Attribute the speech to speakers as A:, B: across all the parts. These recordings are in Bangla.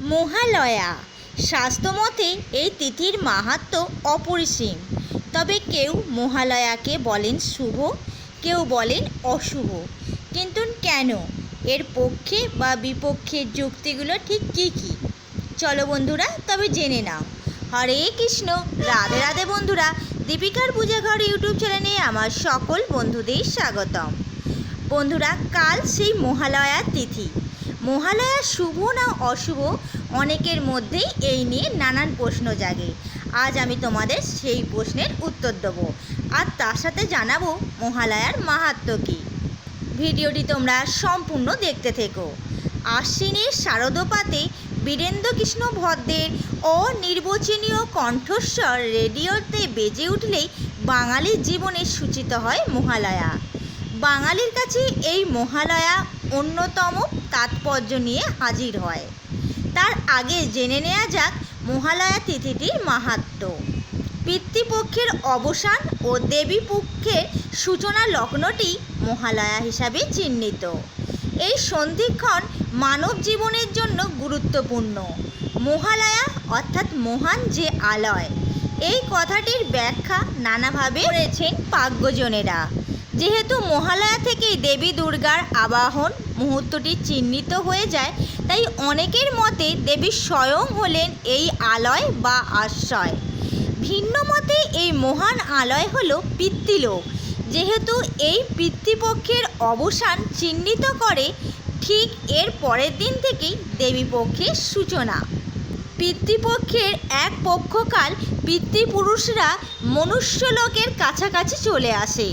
A: মহালয়া। শাস্ত্রমতে এই তিথির মাহাত্ম্য অপরিসীম। তবে কেউ মহালয়াকে বলেন শুভ, কেউ বলেন অশুভ। কিন্তু কেন? এর পক্ষে বা বিপক্ষের যুক্তিগুলো ঠিক কী কী? চলো বন্ধুরা, তবে জেনে নাও। হরে কৃষ্ণ, রাধে রাধে বন্ধুরা, দীপিকার পূজাঘর ইউটিউব চ্যানেলে আমার সকল বন্ধুদের স্বাগতম। বন্ধুরা, কাল সেই মহালয়ার তিথি। মহালয়া শুভ না অশুভ অনেকের মধ্যেই এই নিয়ে নানান প্রশ্ন জাগে। আজ আমি তোমাদের সেই প্রশ্নের উত্তর দেবো। আর তার সাথে জানাব মহালয়ার মাহাত্ম্য কী। ভিডিওটি তোমরা সম্পূর্ণ দেখতে থেকো। আশ্বিনের শারদপাতে বীরেন্দ্রকৃষ্ণ ভদ্রের অনির্বচনীয় কণ্ঠস্বর রেডিওতে বেজে উঠলেই বাঙালির জীবনে সূচিত হয় মহালয়া। বাঙালির কাছে এই মহালয়া অন্যতম তাৎপর্য নিয়ে হাজির হয়। তার আগে জেনে নেওয়া যাক মহালয়া তিথিটির মাহাত্ম্য পিতৃপক্ষের অবসান ও দেবীপক্ষের সূচনা লগ্নটি মহালয়া হিসাবে চিহ্নিত। এই সন্ধিক্ষণ মানব জীবনের জন্য গুরুত্বপূর্ণ। মহালয়া অর্থাৎ মহান যে আলয়, এই কথাটির ব্যাখ্যা নানাভাবে করেছেন পাগ্যজনেরা যেহেতু মহালয়া থেকেই দেবী দুর্গার আবাহন মুহূর্তটি চিহ্নিত হয়ে যায়, তাই অনেকের মতে দেবী স্বয়ং হলেন এই আলয় বা আশ্রয়। ভিন্ন মতে এই মহান আলয় হলো পিতৃলোক। যেহেতু এই পিতৃপক্ষের অবসান চিহ্নিত করে, ঠিক এর পরের দিন থেকেই দেবীপক্ষের সূচনা। পিতৃপক্ষের এক পক্ষকাল পিতৃপুরুষরা মনুষ্যলোকের কাছাকাছি চলে আসে।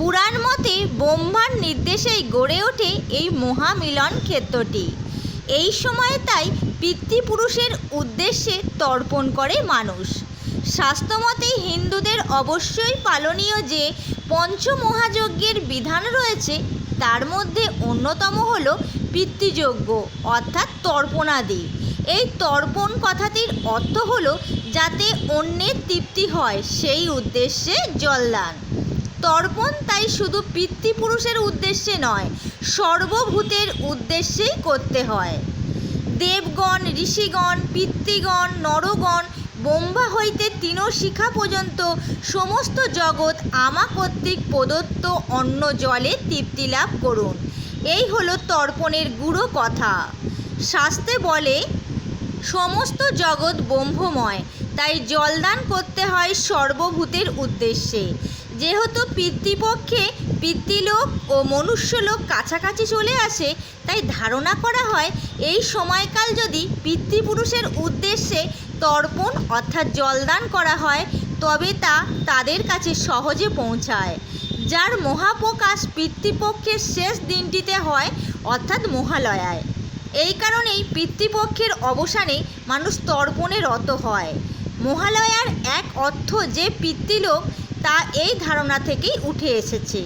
A: পুরাণ মতে ব্রহ্মার নির্দেশেই গড়ে ওঠে এই মহামিলন ক্ষেত্রটি। এই সময়ে তাই পিতৃপুরুষের উদ্দেশ্যে তর্পণ করে মানুষ। শাস্ত্রমতে হিন্দুদের অবশ্যই পালনীয় যে পঞ্চমহাযজ্ঞের বিধান রয়েছে, তার মধ্যে অন্যতম হল পিতৃযজ্ঞ, অর্থাৎ তর্পণাদি। এই তর্পণ কথাটির অর্থ হল যাতে অন্যের তৃপ্তি হয়, সেই উদ্দেশ্যে জলদান। তর্পণ তাই শুধু পিতৃপুরুষের উদ্দেশ্যে নয়, সর্বভূতের উদ্দেশ্যেই করতে হয়। দেবগণ, ঋষিগণ, পিতৃগণ, নরগণ, ব্রহ্মা হইতে তিন শিখা পর্যন্ত সমস্ত জগৎ আমা কর্তৃক প্রদত্ত অন্ন জলে তৃপ্তি লাভ করুন। এই হলো তর্পণের গুড়ো কথা। শাস্তে বলে, সমস্ত জগৎ ব্রহ্মময়, তাই জলদান করতে হয় সর্বভূতের উদ্দেশ্যে। যেহেতু পিতৃপক্ষে পিতৃলোক ও মনুষ্যলোক কাছাকাছি চলে আসে, তাই ধারণা করা হয় এই সময়কাল যদি পিতৃপুরুষের উদ্দেশ্যে তর্পণ অর্থাৎ জলদান করা হয়, তবে তা তাদের কাছে সহজে পৌঁছায়। যার মহাপ্রকাশ পিতৃপক্ষের শেষ দিনটিতে হয়, অর্থাৎ মহালয়ায়। এই কারণেই পিতৃপক্ষের অবসানে মানুষ তর্পণে রত হয়। মহালয়ার এক অর্থ যে পিতৃলোক তা এই ধারণা থেকেই উঠে এসেছে।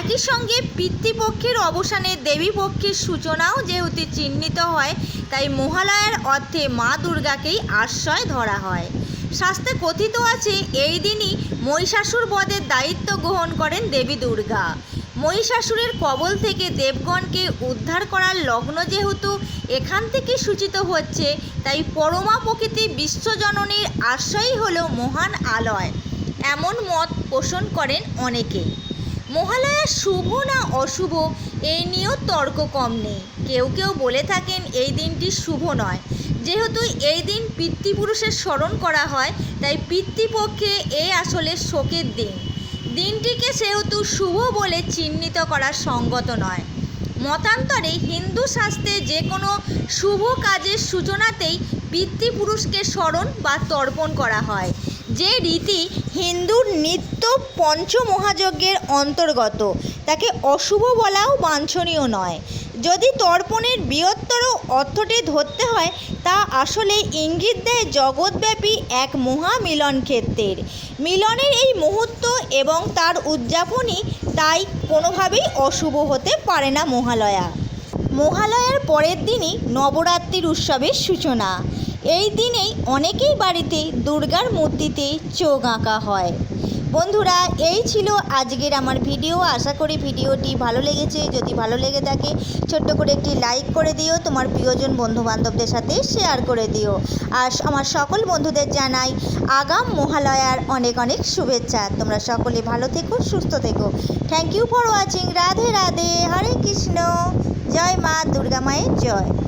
A: একই সঙ্গে পিতৃপক্ষের অবসানে দেবীপক্ষের সূচনাও যেহেতু চিহ্নিত হয়, তাই মহালয়ার অর্থে মা দুর্গাকেই আশ্রয় ধরা হয়। শাস্ত্রে কথিত আছে, এই দিনই মহিষাসুর বধের দায়িত্ব গ্রহণ করেন দেবী দুর্গা। মহিষাসুরের কবল থেকে দেবগণকে উদ্ধার করার লগ্ন যেহেতু এখান থেকে সূচিত হচ্ছে, তাই পরমা প্রকৃতি বিশ্বজননীর আশ্রয়ই হল মহান আলয়। এমন মত পোষণ করেন অনেকে। মহালয়া শুভ না অশুভ, এই নিয়েও তর্ক কম নেই। কেউ কেউ বলে থাকেন এই দিনটি শুভ নয়। যেহেতু এই দিন পিতৃপুরুষের স্মরণ করা হয়, তাই পিতৃপক্ষে এ আসলে শোকের দিন। দিনটিকে সেহেতু শুভ বলে চিহ্নিত করা সঙ্গত নয়। মতান্তরে হিন্দু শাস্ত্রে যে কোনো শুভ কাজের সূচনাতেই পিতৃপুরুষকে স্মরণ বা তর্পণ করা হয়। যে রীতি হিন্দুর নিত্য পঞ্চমহাযজ্ঞের অন্তর্গত, তাকে অশুভ বলাও বাঞ্ছনীয় নয়। যদি তর্পণের বৃহত্তর অর্থটি ধরতে হয়, তা আসলে ইঙ্গিত দেয় জগৎব্যাপী এক মহামিলন ক্ষেত্রের। মিলনের এই মুহূর্ত এবং তার উদযাপনই তাই কোনোভাবেই অশুভ হতে পারে না মহালয়া। মহালয়ার পরের দিনই নবরাত্রির উৎসবের সূচনা। এই দিনেই অনেকেই বাড়িতে দুর্গার মূর্তিতে চোখ আঁকা হয়। বন্ধুরা, এই ছিল আজকের আমার ভিডিও। আশা করি ভিডিওটি ভালো লেগেছে। যদি ভালো লেগে থাকে, ছোট্ট করে একটি লাইক করে দিও, তোমার প্রিয়জন বন্ধু বান্ধবদের সাথে শেয়ার করে দিও। আর আমার সকল বন্ধুদের জানাই আগাম মহালয়ার অনেক অনেক শুভেচ্ছা। তোমরা সকলে ভালো থেকো, সুস্থ থেকো। Thank you for watching Radhe Radhe, Hare Krishna. জয় মা, দুর্গা মায়ের জয়।